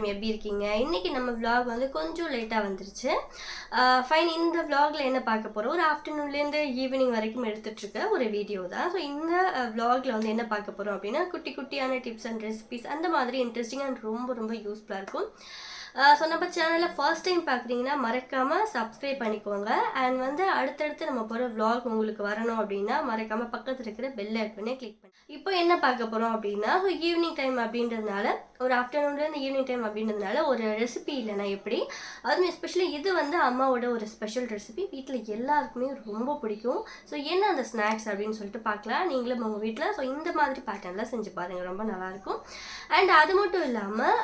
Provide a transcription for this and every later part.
எல்லாரும் எப்படி இருக்கீங்க? இன்றைக்கி நம்ம வ்ளாக் வந்து கொஞ்சம் லேட்டாக வந்துருச்சு. ஃபைன் இந்த வ்ளாகில் என்ன பார்க்க போகிறோம் ஒரு ஆஃப்டர்நூன்லேருந்து ஈவினிங் வரைக்கும் எடுத்துகிட்ருக்க ஒரு வீடியோ தான். ஸோ இந்த வ்ளாகில் வந்து என்ன பார்க்க போகிறோம் அப்படின்னா குட்டி குட்டியான டிப்ஸ் அண்ட் ரெசிபிஸ் அந்த மாதிரி இன்ட்ரெஸ்டிங் அண்ட் ரொம்ப ரொம்ப யூஸ்ஃபுல்லாக இருக்கும். ஸோ நம்ம சேனலில் ஃபர்ஸ்ட் டைம் பார்க்குறீங்கன்னா மறக்காமல் சப்ஸ்கிரைப் பண்ணிக்கோங்க. அண்ட் வந்து அடுத்தடுத்து நம்ம போகிற வ்ளாக் உங்களுக்கு வரணும் அப்படின்னா மறக்காமல் பக்கத்தில் இருக்கிற பெல் ஐக்கனே கிளிக் பண்ணி இப்போ என்ன பார்க்க போகிறோம் அப்படின்னா ஈவினிங் டைம் அப்படின்றதுனால ஒரு ஆஃப்டர்நூன்லேருந்து ஈவினிங் டைம் அப்படின்றதுனால ஒரு ரெசிபி இல்லைனா எப்படி? அதுவும் எஸ்பெஷலி இது வந்து அம்மாவோட ஒரு ஸ்பெஷல் ரெசிபி வீட்டில் எல்லாருக்குமே ரொம்ப பிடிக்கும். ஸோ என்ன அந்த ஸ்நாக்ஸ் அப்படின்னு சொல்லிட்டு பார்க்கலாம். நீங்களும் உங்கள் வீட்டில் ஸோ இந்த மாதிரி பேட்டர்னில் செஞ்சு பாருங்கள் ரொம்ப நல்லாயிருக்கும் அண்ட் அது மட்டும் இல்லாமல்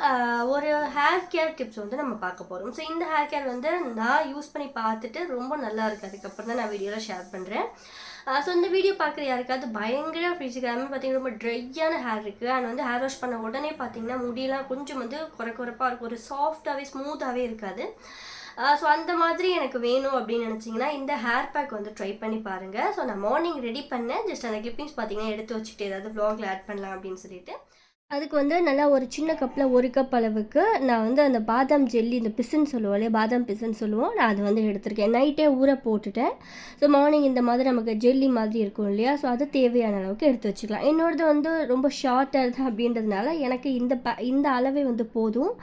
ஒரு ஹேர் கேர் டிப்ஸ் வந்து நம்ம பார்க்க போகிறோம் ஸோ இந்த ஹேர் கேர் வந்து நான் யூஸ் பண்ணி பார்த்துட்டு ரொம்ப நல்லா இருக்குது அதுக்கப்புறம் தான் நான் வீடியோவில் ஷேர் பண்ணுறேன் ஸோ இந்த வீடியோ பார்க்குற யாருக்காவது பயங்கர ஃபிசிக்காமல் பார்த்தீங்கன்னா ரொம்ப ட்ரையான ஹேர் இருக்குது அண்ட் வந்து ஹேர் வாஷ் பண்ண உடனே பார்த்தீங்கன்னா முடியெல்லாம் கொஞ்சம் வந்து குறை குறைப்பாக இருக்கும். ஒரு சாஃப்டாகவே ஸ்மூத்தாகவே இருக்காது. ஸோ அந்த மாதிரி எனக்கு வேணும் அப்படின்னு நினச்சிங்கன்னா இந்த ஹேர் பேக் வந்து ட்ரை பண்ணி பாருங்கள் ஸோ நான் மார்னிங் ரெடி பண்ணேன். ஜஸ்ட் அந்த கிளிப்பிங்ஸ் பார்த்தீங்கன்னா எடுத்து வச்சுட்டு ஏதாவது வ்ளாகில் ஆட் பண்ணலாம் அப்படின்னு சொல்லிட்டு. அதுக்கு வந்து நல்லா ஒரு சின்ன கப்பில் ஒரு கப் அளவுக்கு நான் வந்து அந்த பாதாம் ஜெல்லி இந்த பிசுன்னு சொல்லுவோம் இல்லையா பாதாம் பிசுன்னு சொல்லுவோம். நான் அது வந்து எடுத்திருக்கேன். நைட்டே ஊற போட்டுட்டேன். ஸோ மார்னிங் இந்த மாதிரி நமக்கு ஜெல்லி மாதிரி இருக்கும் இல்லையா ஸோ அது தேவையான அளவுக்கு எடுத்து வச்சுக்கலாம். என்னோடது வந்து ரொம்ப ஷார்ட்டாக இருக்குது அப்படின்றதுனால எனக்கு இந்த ப இந்த அளவே வந்து போதும்.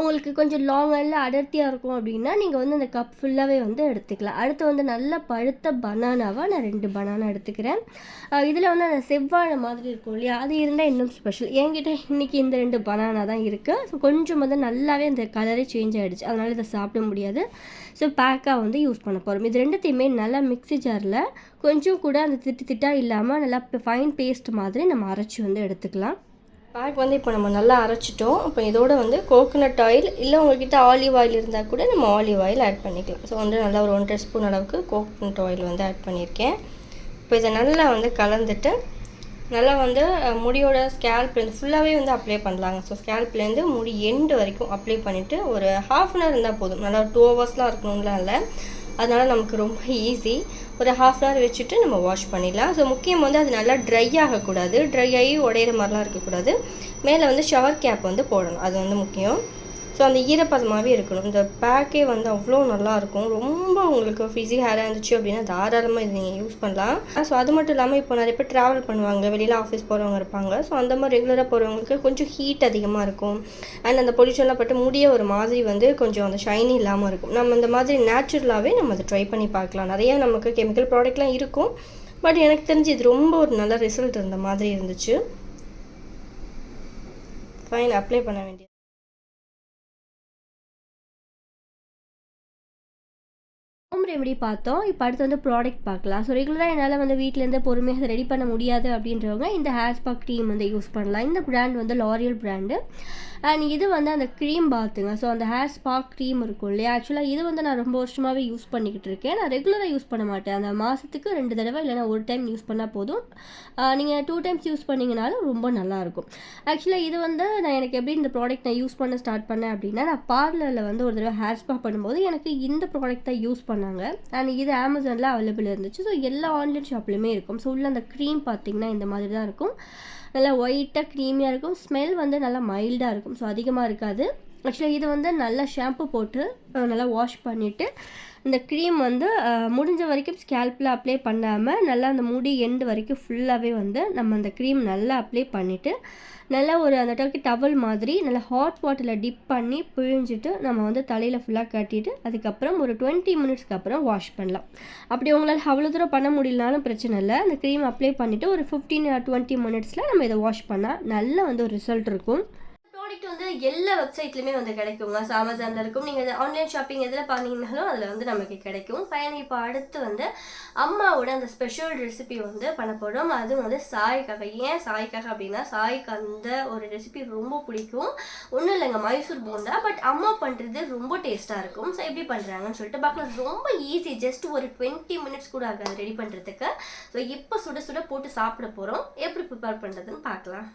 உங்களுக்கு கொஞ்சம் லாங்கில் அடர்த்தியாக இருக்கும் அப்படின்னா நீங்கள் வந்து அந்த கப் ஃபுல்லாகவே வந்து எடுத்துக்கலாம். அடுத்து வந்து நல்ல பழுத்த பனானாவாக நான் ரெண்டு பனானா எடுத்துக்கிறேன். இதில் வந்து அந்த செவ்வாழை மாதிரி இருக்கும் இல்லையா அது இருந்தால் இன்னும் ஸ்பெஷல் என்கிட்ட இன்றைக்கி இந்த ரெண்டு பனானா தான் இருக்குது ஸோ கொஞ்சம் வந்து நல்லாவே அந்த கலரே சேஞ்ச் ஆகிடுச்சு அதனால் இதை சாப்பிட முடியாது. ஸோ பேக்காக வந்து யூஸ் பண்ண போகிறோம் இது ரெண்டுத்தையுமே நல்லா மிக்ஸி ஜாரில் கொஞ்சம் கூட அந்த திட்டு திட்டாக இல்லாமல் நல்லா ஃபைன் பேஸ்ட் மாதிரி நம்ம அரைச்சி வந்து எடுத்துக்கலாம். பேக் வந்து இப்போ நம்ம நல்லா அரைச்சிட்டோம். இப்போ இதோட வந்து கோகோனட் ஆயில் இல்லை உங்கள்கிட்ட ஆலிவ் ஆயில் இருந்தால் கூட நம்ம ஆலிவ் ஆயில் ஆட் பண்ணிக்கலாம். ஸோ வந்து நல்லா ஒரு ஒன்றரை ஸ்பூன் அளவுக்கு கோகோனட் ஆயில் வந்து ஆட் பண்ணியிருக்கேன். இப்போ இதை நல்லா வந்து கலந்துட்டு நல்லா வந்து முடியோட ஸ்கேல்ப்லேருந்து ஃபுல்லாகவே வந்து அப்ளை பண்ணலாங்க. ஸோ ஸ்கேல்ப்லேருந்து முடி எண்டு வரைக்கும் அப்ளை பண்ணிவிட்டு ஒரு ஹாஃப் அன் ஹவர் இருந்தால் போதும். நல்லா டூ ஹவர்ஸ்லாம் இருக்கணும்லாம் இல்லை. அதனால் நமக்கு ரொம்ப ஈஸி ஒரு ஹாஃப் அன் ஹவர் வச்சுட்டு நம்ம வாஷ் பண்ணிடலாம். ஸோ முக்கியம் வந்து அது நல்லா ட்ரை ஆகக்கூடாது. ட்ரை ஆகி உடையிற மாதிரிலாம் இருக்கக்கூடாது. மேலே வந்து ஷவர் கேப் வந்து போடணும். அது வந்து முக்கியம். ஸோ அந்த ஈரப்பதமாகவே இருக்கணும். இந்த பேக்கே வந்து அவ்வளோ நல்லாயிருக்கும் ரொம்ப உங்களுக்கு ஃபிஸி ஹேராக இருந்துச்சு அப்படின்னா தாராளமாக இது நீங்கள் யூஸ் பண்ணலாம். ஸோ அது மட்டும் இல்லாமல் இப்போ நிறைய பேர் ட்ராவல் பண்ணுவாங்க. வெளியில் ஆஃபீஸ் போகிறவங்க இருப்பாங்க. ஸோ அந்த மாதிரி ரெகுலராக போகிறவங்களுக்கு கொஞ்சம் ஹீட் அதிகமாக இருக்கும். அண்ட் அந்த பொல்யூஷன்லாம் பட்டு முடிய ஒரு மாதிரி வந்து கொஞ்சம் அந்த ஷைனி இல்லாமல் இருக்கும். நம்ம இந்த மாதிரி நேச்சுரலாகவே நம்ம அதை ட்ரை பண்ணி பார்க்கலாம். நிறைய நமக்கு கெமிக்கல் ப்ராடக்ட்லாம் இருக்கும். பட் எனக்கு தெரிஞ்சு இது ரொம்ப ஒரு நல்ல ரிசல்ட் இருந்த மாதிரி இருந்துச்சு. ஃபைன் அப்ளை பண்ண வேண்டியது. ஹோம் ரெமெடி பார்த்தோம் இப்போ அடுத்து வந்து ப்ராடக்ட் பார்க்கலாம். ஸோ ரெகுலராக என்னால் வந்து வீட்டிலேருந்து பொறுமையாக ரெடி பண்ண முடியாது அப்படின்றவங்க இந்த ஹேர் ஸ்பா க்ரீம் வந்து யூஸ் பண்ணலாம். இந்த பிராண்ட் வந்து லாரியல் பிராண்டு அண்ட் இது வந்து அந்த க்ரீம் பார்த்துங்க ஸோ அந்த ஹேர் ஸ்பா க்ரீம் இருக்கும் இல்லையா? ஆக்சுவலாக இது வந்து நான் ரொம்ப வருஷமாகவே யூஸ் பண்ணிக்கிட்டு இருக்கேன். நான் ரெகுலராக யூஸ் பண்ண மாட்டேன். அந்த மாதத்துக்கு ரெண்டு தடவை இல்லைனா ஒரு டைம் யூஸ் பண்ணால் போதும். நீங்கள் டூ டைம்ஸ் யூஸ் பண்ணிங்கனாலும் ரொம்ப நல்லாயிருக்கும் ஆக்சுவலாக இது வந்து நான் எனக்கு எப்படி இந்த ப்ராடக்ட் நான் யூஸ் பண்ண ஸ்டார்ட் பண்ணேன் அப்படின்னா நான் பார்லரில் வந்து ஒரு தடவை ஹேர் ஸ்பா பண்ணும்போது எனக்கு இந்த ப்ராடக்ட் தான் யூஸ் பண்ணாங்க. அண்ட் இது அமேசானில் அவைலபிள் இருந்துச்சு. ஸோ எல்லா ஆன்லைன் ஷாப்லையுமே இருக்கும். ஸோ உள்ள அந்த க்ரீம் பார்த்தீங்கன்னா இந்த மாதிரி தான் இருக்கும். நல்லா ஒயிட்டாக க்ரீமியாக இருக்கும். ஸ்மெல் வந்து நல்லா மைல்டாக இருக்கும். ஸோ அதிகமாக இருக்காது. ஆக்சுவலாக இது வந்து நல்லா ஷாம்பு போட்டு நல்லா வாஷ் பண்ணிவிட்டு இந்த க்ரீம் வந்து முடிஞ்ச வரைக்கும் ஸ்கேல்பில் அப்ளை பண்ணாமல் நல்லா அந்த முடி எண்டு வரைக்கும் ஃபுல்லாகவே வந்து நம்ம அந்த க்ரீம் நல்லா அப்ளை பண்ணிவிட்டு நல்லா ஒரு அந்த டக்கு டவல் மாதிரி நல்லா ஹாட் வாட்டரில் டிப் பண்ணி பிழிஞ்சிட்டு நம்ம வந்து தலையில் ஃபுல்லாக கட்டிட்டு அதுக்கப்புறம் ஒரு டுவெண்ட்டி மினிட்ஸ்க்கு அப்புறம் வாஷ் பண்ணலாம். அப்படி உங்களால் அவ்வளோ தூரம் பண்ண முடியலனாலும் பிரச்சனை இல்லை. அந்த க்ரீம் அப்ளை பண்ணிவிட்டு ஒரு ஃபிஃப்டீன் டுவெண்ட்டி மினிட்ஸில் நம்ம இதை வாஷ் பண்ணால் நல்ல வந்து ஒரு ரிசல்ட் இருக்கும். ப்ராடக்ட் வந்து எல்லா வெப்சைட்லையுமே வந்து கிடைக்குங்க. ஸோ அமேசானில் இருக்கும். நீங்கள் ஆன்லைன் ஷாப்பிங் எதில் பண்ணிங்கனாலும் அதில் வந்து நமக்கு கிடைக்கும். ஃபைன் இப்போ அடுத்து வந்து அம்மாவோட அந்த ஸ்பெஷல் ரெசிபி வந்து பண்ண போகிறோம் அதுவும் வந்து சாய்க்காக ஏன் சாய்க்காக அப்படின்னா சாய்க்கு அந்த ஒரு ரெசிபி ரொம்ப பிடிக்கும். ஒன்றும் இல்லைங்க மைசூர் போண்டா. பட் அம்மா பண்ணுறது ரொம்ப டேஸ்ட்டாக இருக்கும். ஸோ எப்படி பண்ணுறாங்கன்னு சொல்லிட்டு பார்க்கலாம். ரொம்ப ஈஸி ஜஸ்ட் ஒரு டுவெண்ட்டி மினிட்ஸ் கூட ஆகாது ரெடி பண்ணுறதுக்கு ஸோ இப்போ சுட சுட போட்டு சாப்பிட போகிறோம் எப்படி ப்ரிப்பேர் பண்ணுறதுன்னு பார்க்கலாம்.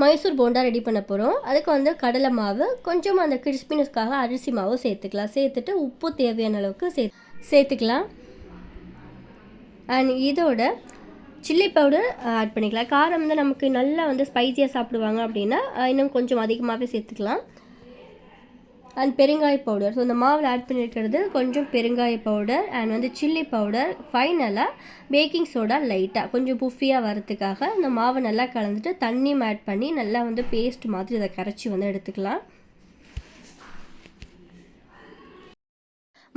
மைசூர் போண்டா ரெடி பண்ண போகிறோம் அதுக்கு வந்து கடலை மாவு கொஞ்சம் அந்த கிறிஸ்பினஸ்க்காக அரிசி மாவு சேர்த்துக்கலாம். சேர்த்துட்டு உப்பு தேவையான அளவுக்கு சே சேர்த்துக்கலாம். அண்ட் இதோட சில்லி பவுடர் ஆட் பண்ணிக்கலாம். காரம் வந்து நமக்கு நல்லா வந்து ஸ்பைசியாக சாப்பிடுவாங்க அப்படின்னா இன்னும் கொஞ்சம் அதிகமாகவே சேர்த்துக்கலாம். அண்ட் பெருங்காய பவுடர் ஸோ இந்த மாவில் ஆட் பண்ணியிருக்கிறது கொஞ்சம் பெருங்காய பவுடர் அண்ட் வந்து சில்லி பவுடர் ஃபைனலாக பேக்கிங் சோடா லைட்டாக கொஞ்சம் புஃபியாக வரத்துக்காக இந்த மாவை நல்லா கலந்துட்டு தண்ணியும் ஆட் பண்ணி நல்லா வந்து பேஸ்ட் மாதிரி இதை கரைச்சி வந்து எடுத்துக்கலாம்.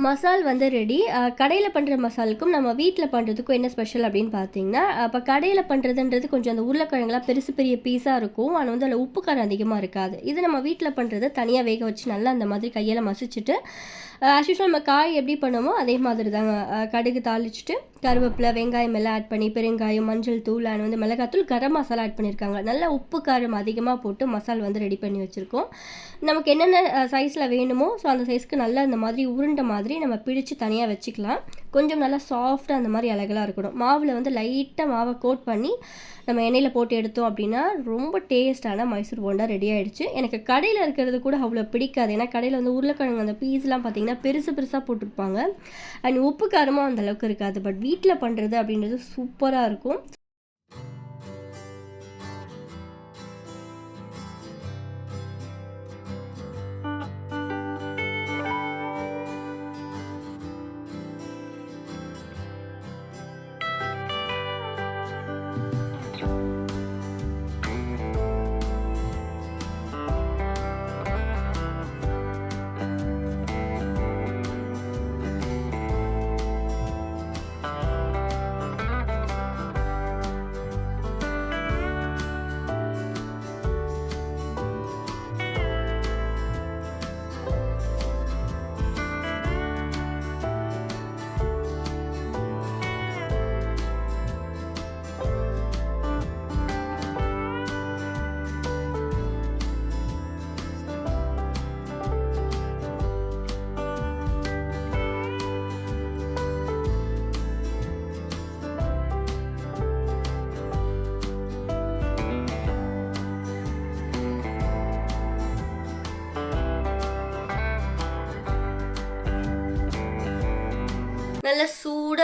மசால் வந்து ரெடி கடையில் பண்ணுற மசாலுக்கும் நம்ம வீட்டில் பண்ணுறதுக்கும் என்ன ஸ்பெஷல் அப்படின்னு பார்த்தீங்கன்னா இப்போ கடையில் பண்ணுறதுன்றது கொஞ்சம் அந்த உருளைக்கிழங்குலாம் பெருசு பெரிய பீஸாக இருக்கும். ஆனால் வந்து அதில் உப்பு காரம் அதிகமாக இருக்காது. இது நம்ம வீட்டில் பண்ணுறது தனியாக வேக வச்சு நல்லா அந்த மாதிரி கையில் மசிச்சுட்டு ஆஸ் நம்ம காய் எப்படி பண்ணுமோ அதே மாதிரி தாங்க. கடுகு தாளிச்சிட்டு கருவேப்பிலை வெங்காயம் எல்லாம் ஆட் பண்ணி பெருங்காயம் மஞ்சள் தூள் அண்ட் வந்து மிளகாத்தூள் கரம் மசாலா ஆட் பண்ணியிருக்காங்க நல்லா உப்பு காரம் அதிகமாக போட்டு மசால் வந்து ரெடி பண்ணி வச்சுருக்கோம். நமக்கு என்னென்ன சைஸில் வேணுமோ ஸோ அந்த சைஸ்க்கு நல்லா இந்த மாதிரி உருண்டை மாதிரி நம்ம பிடிச்சு தனியாக வச்சுக்கலாம். கொஞ்சம் நல்லா சாஃப்டாக அந்த மாதிரி அழகலாக இருக்கணும். மாவில் வந்து லைட்டாக மாவை கோட் பண்ணி நம்ம எண்ணெயில் போட்டு எடுத்தோம் அப்படின்னா ரொம்ப டேஸ்டான மைசூர் போண்டா ரெடி ஆகிடுச்சு எனக்கு கடையில் இருக்கிறது கூட அவ்வளோ பிடிக்காது. ஏன்னா கடையில் வந்து உருளைக்கிழங்கு அந்த பீஸ்லாம் பார்த்தீங்கன்னா பெருசு பெருசாக போட்டிருப்பாங்க. அண்ட் உப்பு காரமும் அந்த அளவுக்கு இருக்காது. பட் வீட்டில் பண்ணுறது அப்படின்றது சூப்பராக இருக்கும்.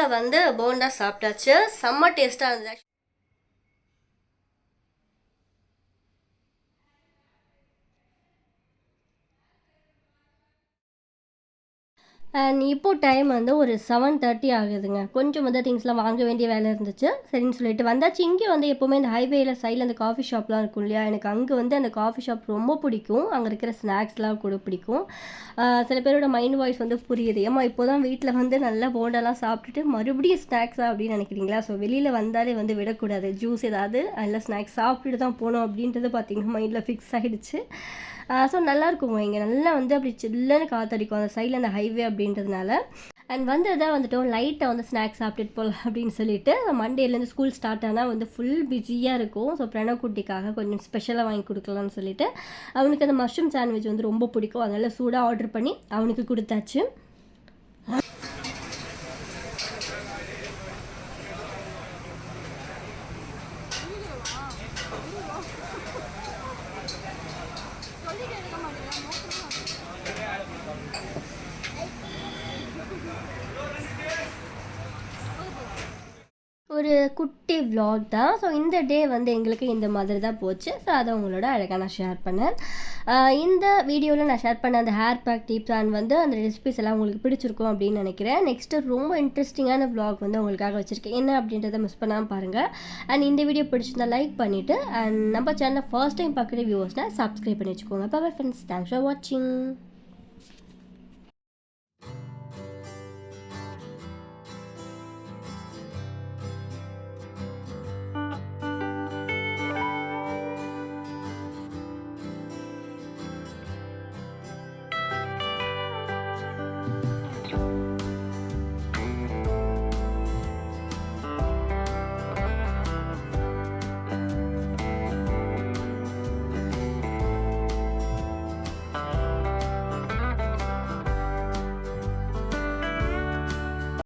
வந்து போண்டா சாப்பிட்டாச்சு. செம்ம டேஸ்ட்டாக இருந்துச்சு. அண்ட் இப்போது டைம் வந்து ஒரு செவன் தேர்ட்டி ஆகுதுங்க. கொஞ்சம் வந்து திங்ஸ்லாம் வாங்க வேண்டிய வேலை இருந்துச்சு. சரின்னு சொல்லிட்டு வந்தாச்சு. இங்கே வந்து எப்போவுமே இந்த ஹைவேயில் சைடில் அந்த காஃபி ஷாப்லாம் இருக்கும் இல்லையா? எனக்கு அங்கே வந்து அந்த காஃபி ஷாப் ரொம்ப பிடிக்கும். அங்கே இருக்கிற ஸ்நாக்ஸ்லாம் கூட பிடிக்கும். சில பேரோட மைண்ட் வாய்ஸ் வந்து புரியுது. ஏமா இப்போ தான் வீட்டில் வந்து நல்லா போண்டெல்லாம் சாப்பிட்டுட்டு மறுபடியும் ஸ்நாக்ஸா அப்படின்னு நினைக்கிறீங்களா? ஸோ வெளியில் வந்தாலே வந்து விடக்கூடாது. ஜூஸ் ஏதாவது நல்ல ஸ்நாக்ஸ் சாப்பிட்டுட்டு தான் போகணும் அப்படின்றது பார்த்தீங்கன்னா மைண்டில் ஃபிக்ஸ் ஆகிடுச்சு ஸோ நல்லா இருக்குங்க. இங்கே நல்லா வந்து அப்படி சில்லுன்னு காத்தடிக்கும். அந்த சைடில் அந்த ஹைவே அப்படின்றதுனால. அண்ட் வந்து தான் வந்துட்டோம் லைட்டாக வந்து ஸ்நாக்ஸ் சாப்பிட்டுட்டு போகலாம் அப்படின்னு சொல்லிட்டு மண்டேலேருந்து ஸ்கூல் ஸ்டார்ட் ஆனால் வந்து ஃபுல் பிஸியாக இருக்கும். ஸோ பிரணவ் குட்டிக்காக கொஞ்சம் ஸ்பெஷலாக வாங்கி கொடுக்கலாம்னு சொல்லிட்டு அவனுக்கு அந்த மஷ்ரூம் சாண்ட்விச் வந்து ரொம்ப பிடிக்கும். அதனால் சூடாக ஆர்டர் பண்ணி அவனுக்கு கொடுத்தாச்சு. ஒரு குட்டி விலாக் தான். ஸோ இந்த டே வந்து எங்களுக்கு இந்த மாதிரி தான் போச்சு. ஸோ அதை உங்களோட அழகாக நான் ஷேர் பண்ணேன். இந்த வீடியோவில் நான் ஷேர் பண்ண அந்த ஹேர் பேக் டிப்ஸ் அண்ட் வந்து அந்த ரெசிபிஸ் எல்லாம் உங்களுக்கு பிடிச்சிருக்கும் அப்படின்னு நினைக்கிறேன். நெக்ஸ்ட்டு ரொம்ப இன்ட்ரெஸ்டிங்கான விலாக் வந்து உங்களுக்காக வச்சுருக்கேன். என்ன அப்படின்றத மிஸ் பண்ணாமல் பாருங்கள் அண்ட் இந்த வீடியோ பிடிச்சிருந்தா லைக் பண்ணிவிட்டு அண்ட் நம்ம சேனலை ஃபர்ஸ்ட் டைம் பார்க்குற வியூவர்ஸ்னால் சப்ஸ்கிரைப் பண்ணி வச்சுக்கோங்க. பாய் ஃப்ரெண்ட்ஸ் தேங்க்ஸ் ஃபார் வாட்சிங்